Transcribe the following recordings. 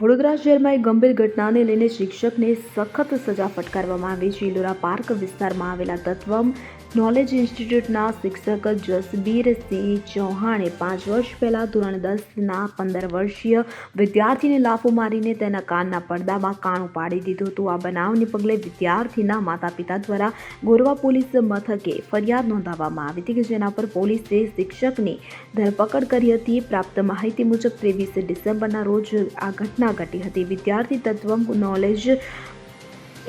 વડોદરા શહેરમાં એક ગંભીર ઘટનાને લઈને શિક્ષકને સખત સજા ફટકારવામાં આવી છે. ઇલોરા પાર્ક વિસ્તારમાં આવેલા તત્વમ નોલેજ ઇન્સ્ટિટ્યૂટના શિક્ષક જસબીરસિંહ ચૌહાણે પાંચ વર્ષ પહેલા ધોરણ દસના પંદર વર્ષીય વિદ્યાર્થીને લાફો મારીને તેના કાનના પડદામાં કાણું પાડી દીધું હતું. આ બનાવને પગલે વિદ્યાર્થીના માતા પિતા દ્વારા ગોરવા પોલીસ મથકે ફરિયાદ નોંધાવવામાં આવી હતી કે જેના પર પોલીસે શિક્ષકની ધરપકડ કરી હતી. પ્રાપ્ત માહિતી મુજબ ત્રેવીસ ડિસેમ્બરના રોજ આ ઘટના ઘટી હતી. વિદ્યાર્થી તત્વ નોલેજ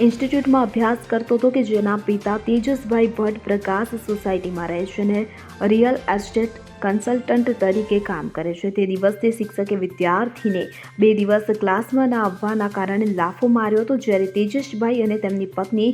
ઇન્સ્ટિટ્યૂટમાં અભ્યાસ કરતો હતો કે જેના પિતા તેજસભાઈ ભટ્ટ પ્રકાશ સોસાયટીમાં રહે છે અને રિયલ એસ્ટેટ કન્સલ્ટન્ટ તરીકે કામ કરે છે. તે દિવસે શિક્ષકે વિદ્યાર્થીને બે દિવસ ક્લાસમાં ના આવવાના કારણે લાફો માર્યો હતો, જ્યારે તેજસભાઈ અને તેમની પત્ની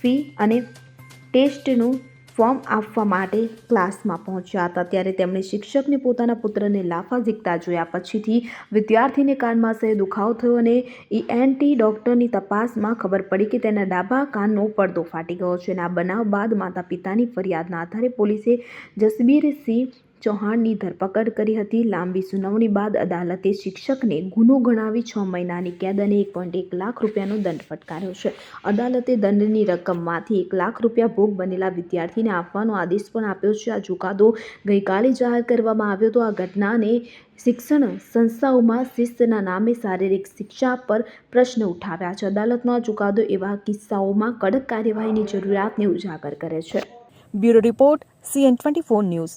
ફી અને ટેસ્ટનું ફોર્મ આપવા માટે ક્લાસમાં પહોંચ્યા હતા. ત્યારે તેમણે શિક્ષકને પોતાના પુત્રને લાફા ઝીકતા જોયા. પછીથી વિદ્યાર્થીને કાનમાં સહે દુખાવો થયો અને ઈએનટી ડૉક્ટરની તપાસમાં ખબર પડી કે તેના ડાબા કાનનો પડદો ફાટી ગયો છે અને આ બનાવ બાદ માતા પિતાની ફરિયાદના આધારે પોલીસે જસબીરસિંહ ચૌહાણની ધરપકડ કરી હતી. લાંબી સુનાવણી બાદ અદાલતે શિક્ષકને ગુનો ગણાવી છ મહિનાની કેદ અને એક પોઈન્ટ એક લાખ રૂપિયાનો દંડ ફટકાર્યો છે. અદાલતે દંડની રકમમાંથી એક લાખ રૂપિયા ભોગ બનેલા વિદ્યાર્થીને આપવાનો આદેશ પણ આપ્યો છે. આ ચુકાદો ગઈકાલે જાહેર કરવામાં આવ્યો તો આ ઘટનાને શિક્ષણ સંસ્થાઓમાં શિસ્તના નામે શારીરિક શિક્ષા પર પ્રશ્ન ઉઠાવ્યા છે. અદાલતનો આ ચુકાદો એવા કિસ્સાઓમાં કડક કાર્યવાહીની જરૂરિયાતને ઉજાગર કરે છે. Bureau report CN twenty four news.